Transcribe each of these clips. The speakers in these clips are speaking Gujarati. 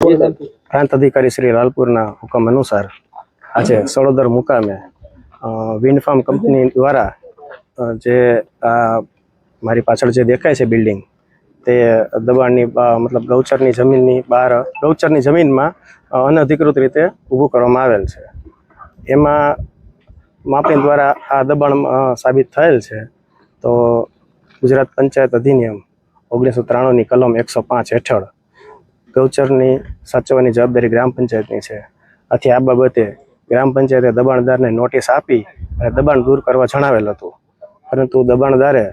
પ્રાંત અધિકારી શ્રી લાલપુરના હુકમ અનુસાર આજે સળોદર મુકામે અ, વિન્ડ ફાર્મ કંપની દ્વારા જે આ મારી પાછળ જે દેખાય છે બિલ્ડિંગ તે દબાણની મતલબ ગૌચરની જમીનની બહાર ગૌચરની જમીનમાં અનધિકૃત રીતે ઊભું કરવામાં આવેલ છે. એમાં માપણી દ્વારા આ દબાણ સાબિત થયેલ છે. તો ગુજરાત પંચાયત અધિનિયમ ઓગણીસો ત્રાણુંની કલમ એકસો પાંચ હેઠળ ગૌચરની સાચવવાની જવાબદારી ગ્રામ પંચાયતની છે. આથી આ બાબતે ગ્રામ પંચાયતે દબાણદારને નોટિસ આપી અને દબાણ દૂર કરવા જણાવેલ હતું. પરંતુ દબાણદારે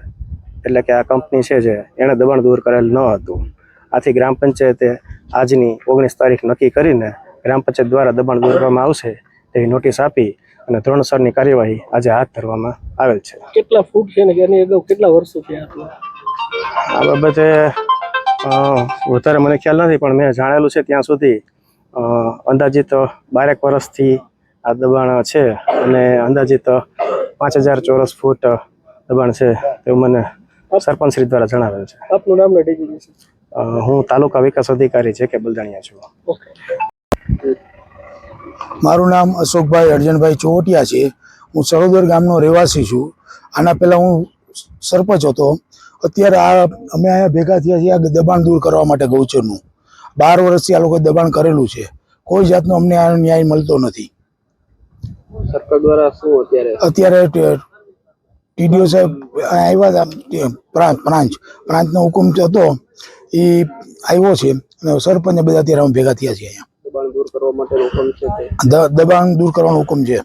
એટલે કે આ કંપની છે જે એણે દબાણ દૂર કરેલ ન હતું. આથી ગ્રામ પંચાયતે આજની ઓગણીસ તારીખ નક્કી કરીને ગ્રામ પંચાયત દ્વારા દબાણ દૂર કરવામાં આવશે તેવી નોટિસ આપી અને ધોરણસરની કાર્યવાહી આજે હાથ ધરવામાં આવેલ છે. કેટલા ફૂટ છે ને એની અગાઉ કેટલા વર્ષો થયા આ બાબતે વધારે મને ખ્યાલ નથી પણ મેં જાણેલું છે ત્યાં સુધી અંદાજિત બારેક વર્ષથી આ દબાણ છે અને અંદાજિત પાંચ હજાર ચોરસ ફૂટ દબાણ છે તેવું મને સરપંચ શ્રી દ્વારા જણાવેલ છે. આપનું નામ હું તાલુકા વિકાસ અધિકારી છે કે બલદાણિયા છું મારું નામ અશોકભાઈ અર્જનભાઈ ચોવટિયા છે. હું સરોદર ગામનો રહેવાસી છું. આના પહેલાં હું સરપંચ હતો. અત્યારે આ અમે અહીંયા ભેગા થયા છીએ આ દબાણ દૂર કરવા માટે ગૌચરનું. બાર વર્ષથી આ લોકોએ દબાણ કરેલું છે. કોઈ જાતનો અમને આ ન્યાય મળતો નથી. સરકાર દ્વારા શું અત્યારે? અત્યારે ટીડીઓ સાહેબ આવ્યા હતા પ્રાંત પ્રાંતનો હુકમ હતો એ આવ્યો છે. અને સરપંચ બધા અત્યારે અમે ભેગા થયા છીએ અહીંયા. દબાણ દૂર કરવા માટેનો હુકમ છે દબાણ દૂર કરવાનો હુકમ છે.